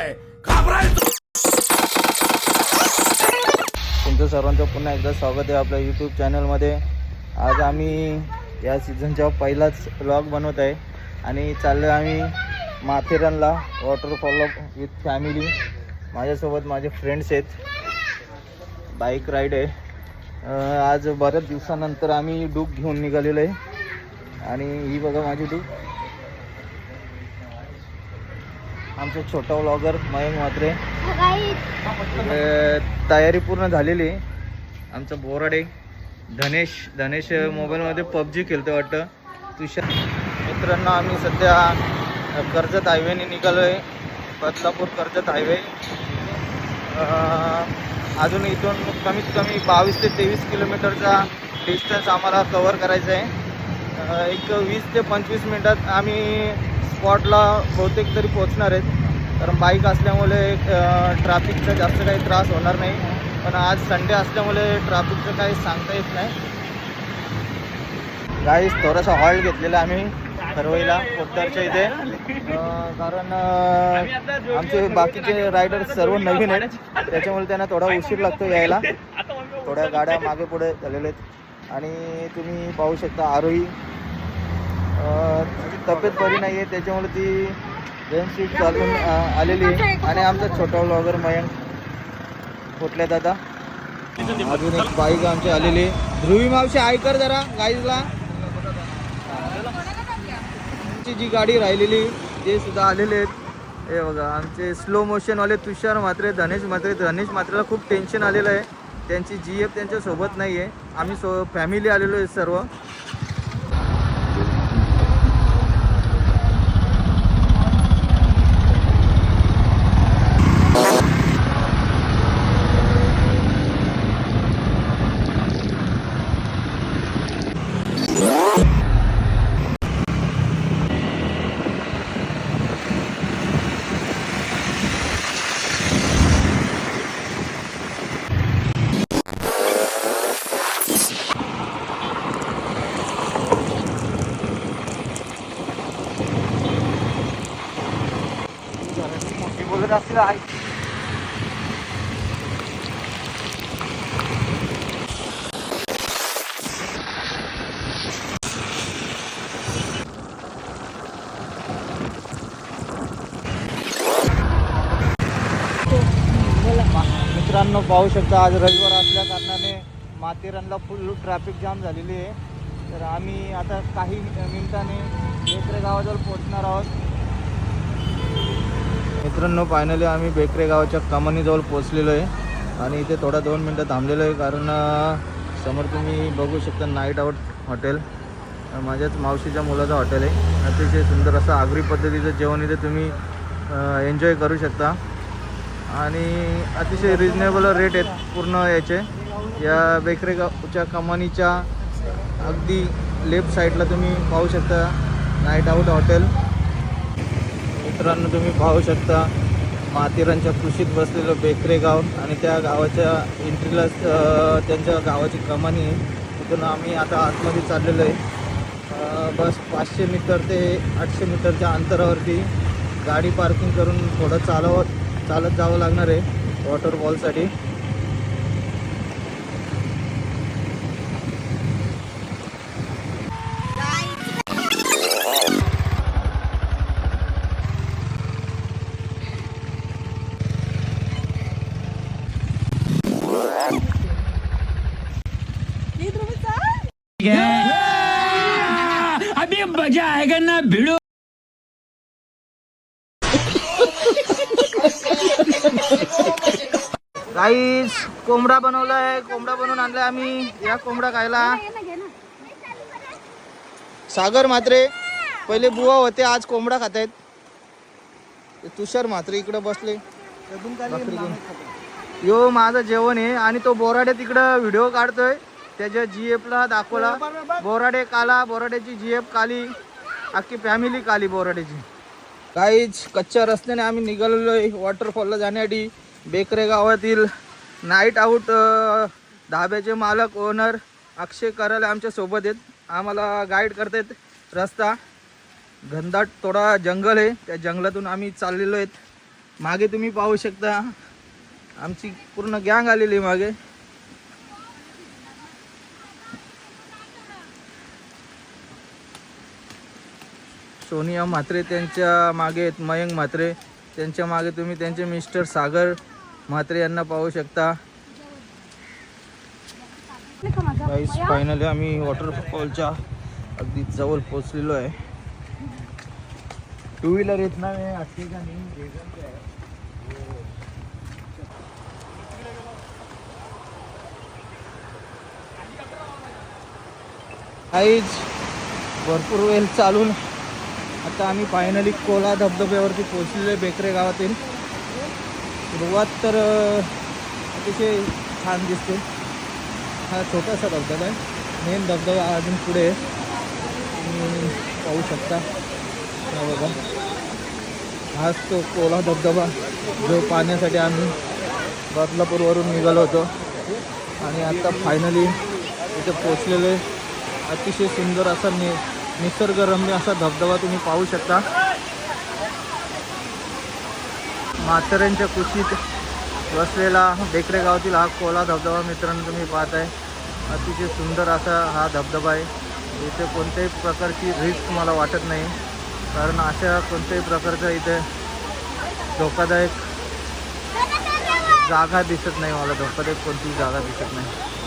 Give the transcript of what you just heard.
घाबरायचं. तुमचं सर्वांचं पुन्हा एकदा स्वागत आहे आपल्या यूट्यूब चॅनलमध्ये आज आम्ही या सीझनचा पहिलाच व्लॉग बनवत आहे. आणि चाललो आहे आम्ही माथेरानला वॉटरफॉल विथ फॅमिली माझ्यासोबत माझे फ्रेंड्स आहेत. बाईक राईड आहे. आज बऱ्याच दिवसानंतर आम्ही डूब घेऊन निघालेलो आहे. आणि ही बघा माझी डूक आमचा छोटा व्लॉगर मयंक म्हात्रे. तयारी पूर्ण झालेली आमचा बोराडे धनेश धनेश मोबाईलमध्ये पबजी खेळतो वाटतं. तुषार मित्रांनो आम्ही सध्या कर्जत हायवेने निघालो आहे बदलापूर कर्जत हायवे अजून इथून कमीत कमी बावीस ते तेवीस किलोमीटरचा डिस्टन्स आम्हाला कवर करायचा आहे एक वीस ते पंचवीस मिनटात आम्ही स्पॉटला बहुतेक तरी पोहोचणार आहेत. कारण बाईक असल्यामुळे ट्रॅफिकचा जास्त काही त्रास होणार नाही. पण आज संडे असल्यामुळे ट्रॅफिकचं काही सांगता येत नाही. गाईस थोडासा हॉल्ट घेतलेला आम्ही खरवईला पोद्दारच्या इथे. कारण आमचे बाकीचे रायडर सर्व नवीन आहेत. त्याच्यामुळे त्यांना थोडा उशीर लागतो यायला. थोड्या गाड्या मागे पुढे झालेल्या आहेत. आणि तुम्ही पाहू शकता आरोही. तब्येत बरी नाही आहे त्याच्यामुळे ती दोन सीट चालून आलेली आहे. आणि आमचा छोटा व्लॉगर मयंक. कुठल्या दादा. अजून एक बाईक आमची आलेली आहे. ध्रुवी मावशी ऐकर जरा गाईजला. आमची जी गाडी राहिलेली ते सुद्धा आलेले आहेत. हे बघा आमचे स्लो मोशनवाले तुषार मात्रे धनेश मात्रे. धनेश मात्रेला खूप टेन्शन आलेलं आहे. त्यांची जी एफ त्यांच्यासोबत नाही आहे आम्ही सो फॅमिली आलेलो आहे सर्व. मोठी बोलत मित्रांनो पाहू शकता आज रविवार असल्या कारणाने माथेरानला फुल ट्रॅफिक जाम झालेली आहे. तर आम्ही आता काही मिनिटाने बेकरे गावाजवळ पोहोचणार आहोत. मित्रांनो फायनली आम्ही बेकरे गावाच्या कमानीजवळ पोचलेलो आहे. आणि इथे थोडा दोन मिनटं थांबलेलो आहे कारण समोर तुम्ही बघू शकता नाईट आउट हॉटेल माझ्याच मावशीच्या मुलाचं हॉटेल आहे. अतिशय सुंदर असं आगरी पद्धतीचं जेवण इथे तुम्ही एन्जॉय करू शकता. आणि अतिशय रिजनेबल रेट आहेत पूर्ण याचे. या बेकरे गावच्या कमानीच्या अगदी लेफ्ट साईडला तुम्ही पाहू शकता नाईट आउट हॉटेल मित्रांनो तुम्ही पाहू शकता माथेरानच्या कृषीत बसलेलं बेकरे गाव आणि त्या गावाच्या एंट्रीला त्यांच्या गावाची कमानी आहे. तिथून आम्ही आता आतमध्ये चाललेलो आहे. बस पाचशे मीटर ते आठशे मीटरच्या अंतरावरती गाडी पार्किंग करून थोडं चालव चालत जावं लागणार आहे वॉटरफॉलसाठी. अभी मजा आएगा ना भिड़ो काहीच कोंबडा बनवलाय कोंबडा बनवून आणलाय आम्ही या कोंबडा खायला सागर मात्रे पहिले बुवा होते आज कोंबडा खात आहेत तुषार मात्रे इकडे बसले यो माझं जेवण आहे आणि तो बोराडे तिकडं व्हिडिओ काढतोय त्याच्या जी एफला दाखवला. बोराडे काला बोराड्याची जी एफ काली. अख्खी फॅमिली काली बोराड्याची काहीच कच्च्या रस्त्याने आम्ही निघालेलो आहे वॉटरफॉलला जाण्यासाठी. बेकरे गावातील नाईट आऊट धाब्याचे मालक ओनर अक्षय करायला आमच्यासोबत आहेत. आम्हाला गाईड करतायत रस्ता. घनदाट थोडा जंगल आहे. त्या जंगलातून आम्ही चाललेलो आहेत. मागे तुम्ही पाहू शकता. आमची पूर्ण गँग आलेली आहे मागे. सोनिया म्हात्रे त्यांच्या मागे आहेत मयंक म्हात्रे. त्यांच्या मागे तुम्ही त्यांचे मिस्टर सागर म्हात्रे यांना पाहू शकता. गाईस फायनली आम्ही वॉटरफॉलच्या अगदी जवळ पोचलेलो आहे. टू व्हीलर येत ना आईज भरपूर वेळ चालून आता आम्ही फायनली कोला धबधब्यावरती पोचलेले बेकरे गावातील. सुरुवात तर अतिशय छान दिसते. हा छोटासा धबधबा आहे. मेन धबधबा अजून पुढे तुम्ही पाहू शकता. हा बघा. हाच तो कोला धबधबा जो पाहण्यासाठी आम्ही बदलापूरवरून निघालो होतो. आणि आता फायनली इथे पोचलेले अतिशय सुंदर असा नि निसर्गरम्य असा धबधबा तुम्ही पाहू शकता. म्हाताऱ्यांच्या कुशीत वसलेला बेकरे गावातील हा कोला धबधबा मित्रांनो तुम्ही पाहताय. अतिशय सुंदर असा हा धबधबा आहे. इथे कोणत्याही प्रकारची रिस्क मला वाटत नाही. कारण अशा कोणत्याही प्रकारचं इथे धोकादायक जागा दिसत नाही मला. धोकादायक कोणतीही जागा दिसत नाही.